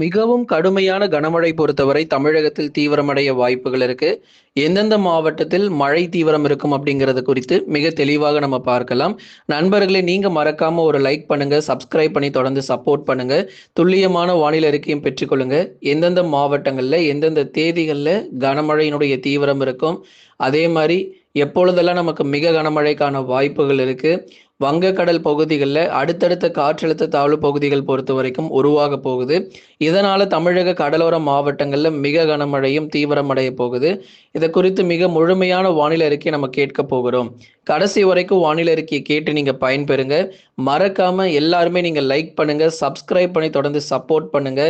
மிகவும் கடுமையான கனமழை பொறுத்தவரை தமிழகத்தில் தீவிரமடைய வாய்ப்புகள் இருக்கு. எந்தெந்த மாவட்டத்தில் மழை தீவிரம் இருக்கும் அப்படிங்கறது குறித்து மிக தெளிவாக நம்ம பார்க்கலாம். நண்பர்களே நீங்க மறக்காம ஒரு லைக் பண்ணுங்க சப்ஸ்கிரைப் பண்ணி தொடர்ந்து சப்போர்ட் பண்ணுங்க. துல்லியமான வானிலை அறிக்கையும் பெற்றுக்கொள்ளுங்க எந்தெந்த மாவட்டங்கள்ல எந்தெந்த தேதிகள்ல கனமழையினுடைய தீவிரம் இருக்கும். அதே மாதிரி எப்பொழுதெல்லாம் நமக்கு மிக கனமழைக்கான வாய்ப்புகள் இருக்கு வங்கக்கடல் பகுதிகளில் அடுத்தடுத்த காற்றழுத்த தாழ்வு பகுதிகள் பொறுத்த வரைக்கும் உருவாக போகுது. இதனால தமிழக கடலோர மாவட்டங்களில் மிக கனமழையும் தீவிரமடைய போகுது. இதை குறித்து மிக முழுமையான வானிலை அறிக்கை நம்ம கேட்க போகிறோம். கடைசி வரைக்கும் வானிலை அறிக்கையை கேட்டு நீங்க பயன்பெறுங்க. மறக்காம எல்லாருமே நீங்க லைக் பண்ணுங்க சப்ஸ்கிரைப் பண்ணி தொடர்ந்து சப்போர்ட் பண்ணுங்க.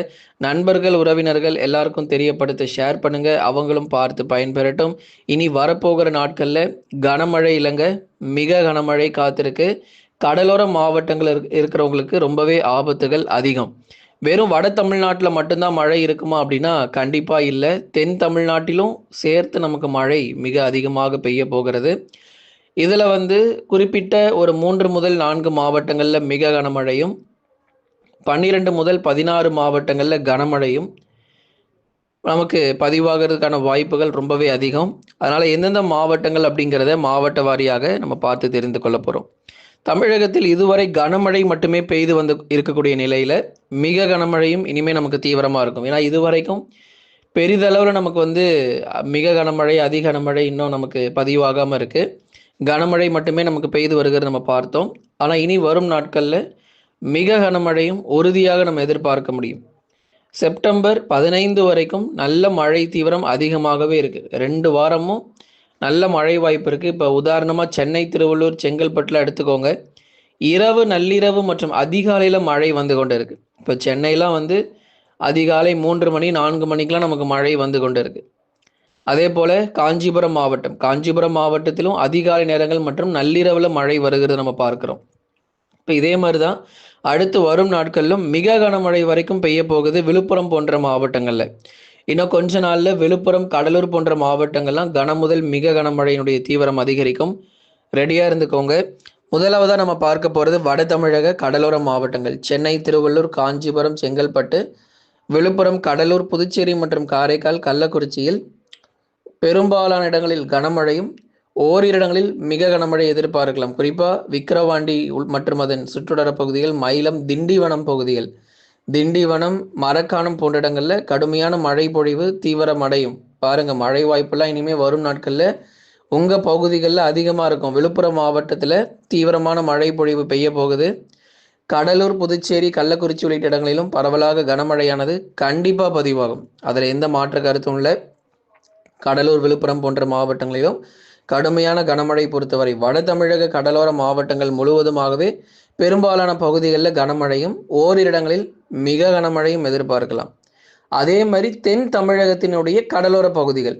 நண்பர்கள் உறவினர்கள் எல்லாருக்கும் தெரியப்படுத்த ஷேர் பண்ணுங்க. அவங்களும் பார்த்து பயன்பெறட்டும். இனி வரப்போகிற நாட்களில் கனமழை இல்லைங்க. மிக கனமழை காத்திருக்கு. கடலோர மாவட்டங்கள் இருக்- இருக்கிறவங்களுக்கு ரொம்பவே ஆபத்துகள் அதிகம். வெறும் வட தமிழ்நாட்டில் மட்டும்தான் மழை இருக்குமா அப்படின்னா கண்டிப்பாக இல்லை. தென் தமிழ்நாட்டிலும் சேர்த்து நமக்கு மழை மிக அதிகமாக பெய்ய போகிறது. இதில் வந்து குறிப்பிட்ட ஒரு மூன்று முதல் நான்கு மாவட்டங்களில் மிக கனமழையும் பன்னிரெண்டு முதல் பதினாறு மாவட்டங்களில் கனமழையும் நமக்கு பதிவாகிறதுக்கான வாய்ப்புகள் ரொம்பவே அதிகம். அதனால் எந்தெந்த மாவட்டங்கள் அப்படிங்கிறத மாவட்ட வாரியாக நம்ம பார்த்து தெரிந்து கொள்ள போகிறோம் தமிழகத்தில் இதுவரை கனமழை மட்டுமே பெய்து வந்து இருக்கக்கூடிய நிலையில் மிக கனமழையும் இனிமேல் நமக்கு தீவிரமாக இருக்கும். ஏன்னா இதுவரைக்கும் பெரிதளவில் நமக்கு வந்து மிக கனமழை அதி கனமழை இன்னும் நமக்கு பதிவாகாமல் இருக்குது கனமழை மட்டுமே நமக்கு பெய்து வருகிறது நம்ம பார்த்தோம். ஆனால் இனி வரும் நாட்களில் மிக கனமழையும் உறுதியாக நம்ம எதிர்பார்க்க முடியும். செப்டம்பர் பதினைந்து வரைக்கும் நல்ல மழை தீவிரம் அதிகமாகவே இருக்கு. ரெண்டு வாரமும் நல்ல மழை வாய்ப்பு இருக்கு. இப்போ உதாரணமா சென்னை திருவள்ளூர் செங்கல்பட்டுல எடுத்துக்கோங்க. இரவு நள்ளிரவு மற்றும் அதிகாலையில மழை வந்து கொண்டு இருக்கு இப்போ சென்னையெலாம் வந்து அதிகாலை மூன்று மணி நான்கு மணிக்கெல்லாம் நமக்கு மழை வந்து கொண்டு இருக்கு அதே போல காஞ்சிபுரம் மாவட்டம். காஞ்சிபுரம் மாவட்டத்திலும் அதிகாலை நேரங்கள் மற்றும் நள்ளிரவுல மழை வருகிறது நம்ம பார்க்கிறோம். இப்போ இதே மாதிரி தான் அடுத்து வரும் நாட்களிலும் மிக கனமழை வரைக்கும் பெய்ய போகுது விழுப்புரம் போன்ற மாவட்டங்களில். இன்னும் கொஞ்ச நாளில் விழுப்புரம் கடலூர் போன்ற மாவட்டங்கள்லாம் கன முதல் மிக கனமழையினுடைய தீவிரம் அதிகரிக்கும். ரெடியாக இருந்துக்கோங்க. முதலாவதாக நம்ம பார்க்க போகிறது வட தமிழக கடலோர மாவட்டங்கள். சென்னை திருவள்ளூர் காஞ்சிபுரம் செங்கல்பட்டு விழுப்புரம் கடலூர் புதுச்சேரி மற்றும் காரைக்கால் கள்ளக்குறிச்சியில் பெரும்பாலான இடங்களில் கனமழையும் ஓரிரு இடங்களில் மிக கனமழை எதிர்பார்க்கலாம். குறிப்பா விக்கிரவாண்டி உள் மற்றும் அதன் சுற்றுடர பகுதிகள் மயிலம் திண்டிவனம் பகுதிகள். திண்டிவனம் மரக்காணம் போன்ற இடங்கள்ல கடுமையான மழை பொழிவு தீவிரமடையும் பாருங்க மழை வாய்ப்பெல்லாம் இனிமே வரும் நாட்கள்ல உங்க பகுதிகளில் அதிகமா இருக்கும். விழுப்புரம் மாவட்டத்துல தீவிரமான மழை பொழிவு பெய்ய போகுது. கடலூர் புதுச்சேரி கள்ளக்குறிச்சி உள்ளிட்ட இடங்களிலும் பரவலாக கனமழையானது கண்டிப்பா பதிவாகும். அதுல எந்த மாற்று கருத்தும் இல்லை. கடலூர் விழுப்புரம் போன்ற மாவட்டங்களிலும் கடுமையான கனமழை பொறுத்தவரை வட தமிழக கடலோர மாவட்டங்கள் முழுவதுமாகவே பெரும்பாலான பகுதிகளில் கனமழையும் ஓரிரு இடங்களில் மிக கனமழையும் எதிர்பார்க்கலாம். அதே மாதிரி தென் தமிழகத்தினுடைய கடலோர பகுதிகள்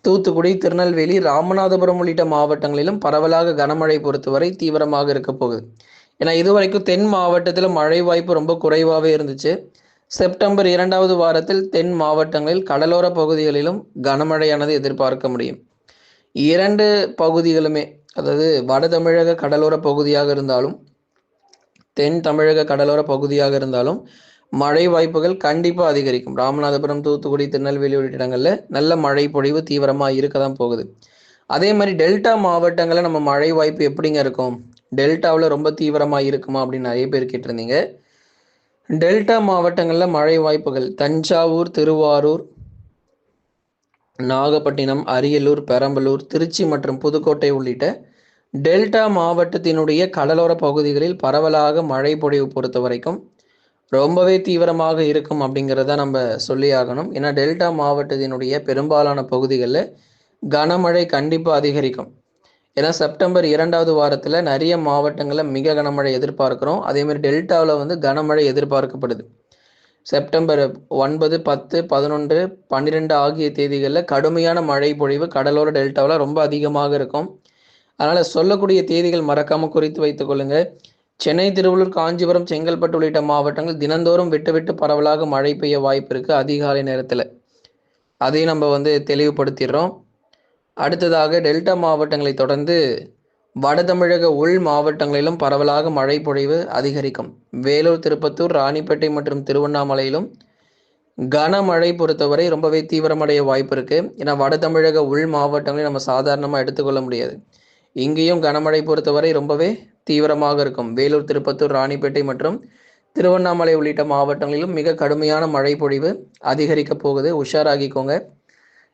தூத்துக்குடி திருநெல்வேலி ராமநாதபுரம் உள்ளிட்ட மாவட்டங்களிலும் பரவலாக கனமழை பொறுத்தவரை தீவிரமாக இருக்க போகுது. ஏன்னா இதுவரைக்கும் தென் மாவட்டத்தில் மழை வாய்ப்பு ரொம்ப குறைவாகவே இருந்துச்சு. செப்டம்பர் இரண்டாவது வாரத்தில் தென் மாவட்டங்களில் கடலோர பகுதிகளிலும் கனமழையானது எதிர்பார்க்க முடியும். இரண்டு பகுதிகளுமே அதாவது வட தமிழக கடலோர பகுதியாக இருந்தாலும் தென் தமிழக கடலோர பகுதியாக இருந்தாலும் மழை வாய்ப்புகள் கண்டிப்பாக அதிகரிக்கும். ராமநாதபுரம் தூத்துக்குடி திருநெல்வேலி உள்ளிட்ட இடங்களில் நல்ல மழை பொழிவு தீவிரமாக இருக்க தான் போகுது. அதே மாதிரி டெல்டா மாவட்டங்களில் நம்ம மழை வாய்ப்பு எப்படிங்க இருக்கும்? டெல்டாவில் ரொம்ப தீவிரமாக இருக்குமா அப்படின்னு நிறைய பேர் கேட்டிருந்தீங்க. டெல்டா மாவட்டங்களில் மழை வாய்ப்புகள் தஞ்சாவூர் திருவாரூர் நாகப்பட்டினம் அரியலூர் பெரம்பலூர் திருச்சி மற்றும் புதுக்கோட்டை உள்ளிட்ட டெல்டா மாவட்டத்தினுடைய கடலோர பகுதிகளில் பரவலாக மழை பொழிவு பொறுத்த வரைக்கும் ரொம்பவே தீவிரமாக இருக்கும் அப்படிங்கிறத நம்ம சொல்லி ஆகணும். ஏன்னா டெல்டா மாவட்டத்தினுடைய பெரும்பாலான பகுதிகளில் கனமழை கண்டிப்பாக அதிகரிக்கும். ஏன்னா செப்டம்பர் இரண்டாவது வாரத்தில் நிறைய மாவட்டங்களில் மிக கனமழை எதிர்பார்க்குறோம். அதேமாதிரி டெல்டாவில் வந்து கனமழை எதிர்பார்க்கப்படுது. செப்டம்பர் ஒன்பது பத்து பதினொன்று பன்னிரெண்டு ஆகிய தேதிகளில் கடுமையான மழை பொழிவு கடலோர டெல்டாவில் ரொம்ப அதிகமாக இருக்கும். அதனால் சொல்லக்கூடிய தேதிகள் மறக்காமல் குறித்து வைத்துக் கொள்ளுங்க. சென்னை திருவள்ளூர் காஞ்சிபுரம் செங்கல்பட்டு உள்ளிட்ட மாவட்டங்கள் தினந்தோறும் விட்டு விட்டு பரவலாக மழை பெய்ய வாய்ப்பு இருக்குது அதிகாலை நேரத்தில். அதையும் நம்ம வந்து தெளிவுபடுத்திடுறோம். அடுத்ததாக டெல்டா மாவட்டங்களை தொடர்ந்து வட தமிழக உள் மாவட்டங்களிலும் பரவலாக மழை பொழிவு அதிகரிக்கும். வேலூர் திருப்பத்தூர் ராணிப்பேட்டை மற்றும் திருவண்ணாமலையிலும் கனமழை பொறுத்தவரை ரொம்பவே தீவிரமடைய வாய்ப்பு இருக்கு. ஏன்னா வட தமிழக உள் மாவட்டங்களை நம்ம சாதாரணமாக எடுத்துக்கொள்ள முடியாது. இங்கேயும் கனமழை பொறுத்தவரை ரொம்பவே தீவிரமாக இருக்கும். வேலூர் திருப்பத்தூர் ராணிப்பேட்டை மற்றும் திருவண்ணாமலை உள்ளிட்ட மாவட்டங்களிலும் மிக கடுமையான மழை பொழிவு அதிகரிக்க போகுது. உஷாராகிக்கோங்க.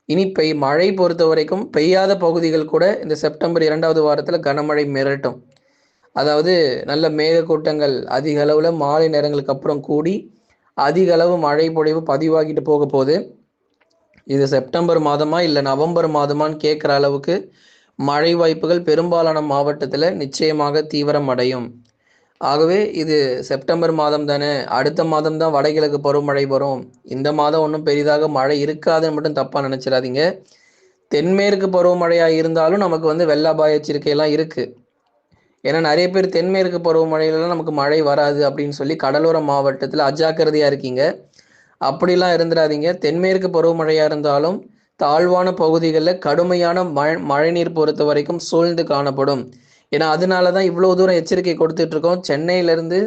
இனி பெய் மழை பொறுத்த வரைக்கும் பெய்யாத பகுதிகள் கூட இந்த செப்டம்பர் இரண்டாவது வாரத்தில் கனமழை மிரட்டும். அதாவது நல்ல மேகக்கூட்டங்கள் அதிக அளவில் மாலை நேரங்களுக்கு அப்புறம் கூடி அதிக அளவு மழை பொழிவு பதிவாகிட்டு போக போகுது. இது செப்டம்பர் மாதமா இல்லை நவம்பர் மாதமான்னு கேட்குற அளவுக்கு மழை வாய்ப்புகள் பெரும்பாலான மாவட்டத்தில் நிச்சயமாக தீவிரம் அடையும் ஆகவே இது செப்டம்பர் மாதம் தானே. அடுத்த மாதம் தான் வடகிழக்கு பருவமழை வரும். இந்த மாதம் ஒன்றும் பெரிதாக மழை இருக்காதுன்னு மட்டும் தப்பாக நினச்சிடாதீங்க. தென்மேற்கு பருவமழையாக இருந்தாலும் நமக்கு வந்து வெள்ள அபாய எச்சரிக்கையெல்லாம் இருக்குது ஏன்னா நிறைய பேர் தென்மேற்கு பருவமழையிலலாம் நமக்கு மழை வராது அப்படின்னு சொல்லி கடலோர மாவட்டத்தில் அஜாக்கிரதையாக இருக்கீங்க. அப்படிலாம் இருந்துடாதீங்க. தென்மேற்கு பருவமழையாக இருந்தாலும் தாழ்வான பகுதிகளில் கடுமையான மழை மழைநீர் பொறுத்த வரைக்கும் சூழ்ந்து காணப்படும். ஏன்னா அதனால தான் இவ்வளோ தூரம் எச்சரிக்கை கொடுத்துட்டு இருக்கோம் சென்னையிலேருந்து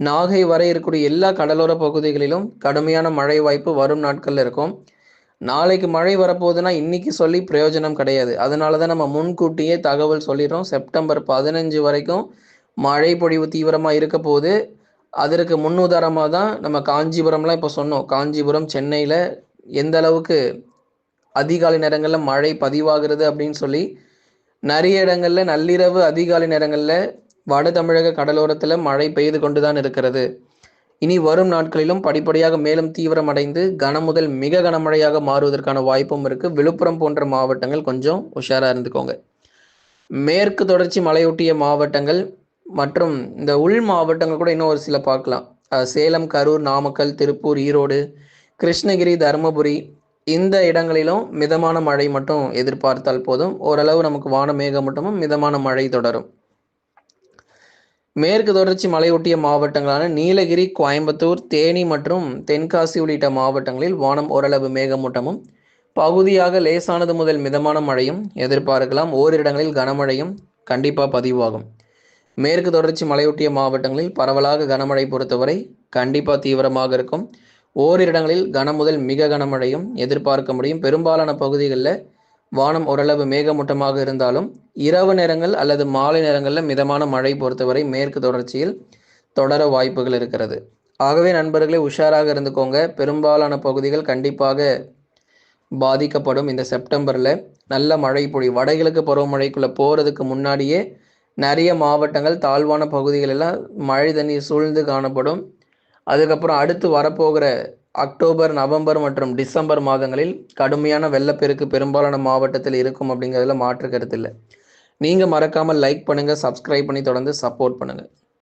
நாகை வரை இருக்கக்கூடிய எல்லா கடலோர பகுதிகளிலும் கடுமையான மழை வாய்ப்பு வரும் நாட்களில் இருக்கும். நாளைக்கு மழை வரப்போகுதுன்னா இன்னைக்கு சொல்லி பிரயோஜனம் கிடையாது. அதனால தான் நம்ம முன்கூட்டியே தகவல் சொல்லிடுறோம். செப்டம்பர் பதினஞ்சு வரைக்கும் மழை பொழிவு தீவிரமாக இருக்க போகுது. அதற்கு முன்னுதாரணமாக தான் நம்ம காஞ்சிபுரம்லாம் இப்போ சொன்னோம். காஞ்சிபுரம் சென்னையில் எந்த அளவுக்கு அதிகாலை நேரங்களில் மழை பதிவாகிறது அப்படின்னு சொல்லி நிறைய இடங்கள்ல நள்ளிரவு அதிகாலை நேரங்களில் வட தமிழக கடலோரத்தில் மழை பெய்து கொண்டு தான் இருக்கிறது. இனி வரும் நாட்களிலும் படிப்படியாக மேலும் தீவிரமடைந்து கனமுதல் மிக கனமழையாக மாறுவதற்கான வாய்ப்பும் இருக்கு. விழுப்புரம் போன்ற மாவட்டங்கள் கொஞ்சம் உஷாரா இருந்துக்கோங்க. மேற்கு தொடர்ச்சி மலையொட்டிய மாவட்டங்கள் மற்றும் இந்த உள் மாவட்டங்கள் கூட இன்னும் ஒரு சில பார்க்கலாம். சேலம் கரூர் நாமக்கல் திருப்பூர் ஈரோடு கிருஷ்ணகிரி தருமபுரி இந்த இடங்களிலும் மிதமான மழை மட்டும் எதிர்பார்த்தால் போதும். ஓரளவு நமக்கு வான மேகமூட்டமும் மிதமான மழை தொடரும். மேற்கு தொடர்ச்சி மலையொட்டிய மாவட்டங்களான நீலகிரி கோயம்புத்தூர் தேனி மற்றும் தென்காசி உள்ளிட்ட மாவட்டங்களில் வானம் ஓரளவு மேகமூட்டமும் பகுதியாக லேசானது முதல் மிதமான மழையும் எதிர்பார்க்கலாம். ஓரிடங்களில் இடங்களில் கனமழையும் கண்டிப்பாக பதிவாகும். மேற்கு தொடர்ச்சி மலையொட்டிய மாவட்டங்களில் பரவலாக கனமழை பொறுத்தவரை கண்டிப்பாக தீவிரமாக இருக்கும். ஓரிடங்களில் கனம் கனமுதல் மிக கனமழையும் எதிர்பார்க்க முடியும். பெரும்பாலான பகுதிகளில் வானம் ஓரளவு மேகமூட்டமாக இருந்தாலும் இரவு நேரங்கள் அல்லது மாலை நேரங்களில் மிதமான மழை பொறுத்தவரை மேற்கு தொடர்ச்சியில் தொடர வாய்ப்புகள் இருக்கிறது. ஆகவே நண்பர்களே உஷாராக இருந்துக்கோங்க. பெரும்பாலான பகுதிகள் கண்டிப்பாக பாதிக்கப்படும். இந்த செப்டம்பரில் நல்ல மழை பொழி வடகிழக்கு பருவமழைக்குள்ளே போகிறதுக்கு முன்னாடியே நிறைய மாவட்டங்கள் தாழ்வான பகுதிகள் எல்லாம் மழை தண்ணீர் சூழ்ந்து காணப்படும். அதுக்கப்புறம் அடுத்து வரப்போகிற அக்டோபர் நவம்பர் மற்றும் டிசம்பர் மாதங்களில் கடுமையான வெள்ளப்பெருக்கு பெரும்பாலான மாவட்டத்தில் இருக்கும் அப்படிங்கிறதுல மாற்று கருத்து இல்லை. நீங்கள் மறக்காமல் லைக் பண்ணுங்கள் சப்ஸ்கிரைப் பண்ணி தொடர்ந்து சப்போர்ட் பண்ணுங்கள்